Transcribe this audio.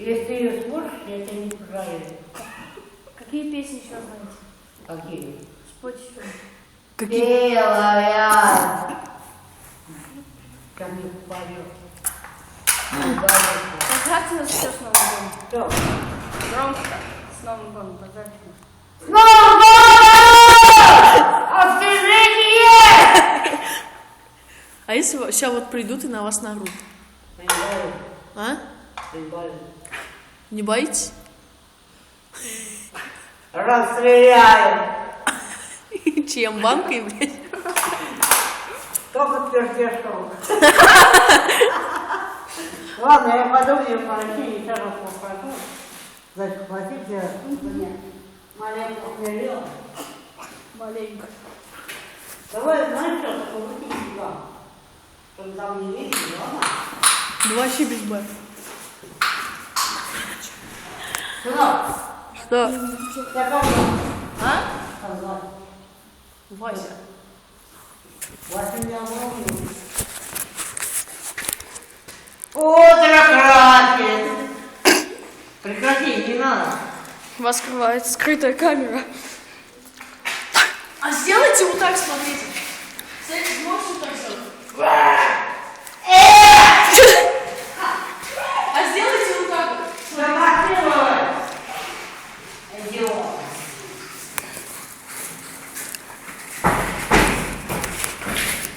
Если ее сможешь, я тебя не пожалею. Какие песни еще знаете? Какие? Спойте что Белая. Ко мне поет. Поздравьте нас все с Новым годом. Все. Громко. С Новым годом. Поздравьте нас. С Новым годом! Общежитие! А если сейчас вот придут и на вас нарут? А? Понимаю. Не боитесь? Расстреляю. Чем? Банкой, блядь? Только пердешком. Ладно, я подумаю по России, еще раз попрошу. Захватите мне маленького миллиона. Маленько. Давай, знаешь что, покрути сюда. Чтобы там не видно, ладно? Да вообще без Б. Сынок, Что? А? Вася. Вася меня волнует. Утро красит. Прекрати, не надо. Вас скрывает скрытая камера. А сделайте вот так, смотрите.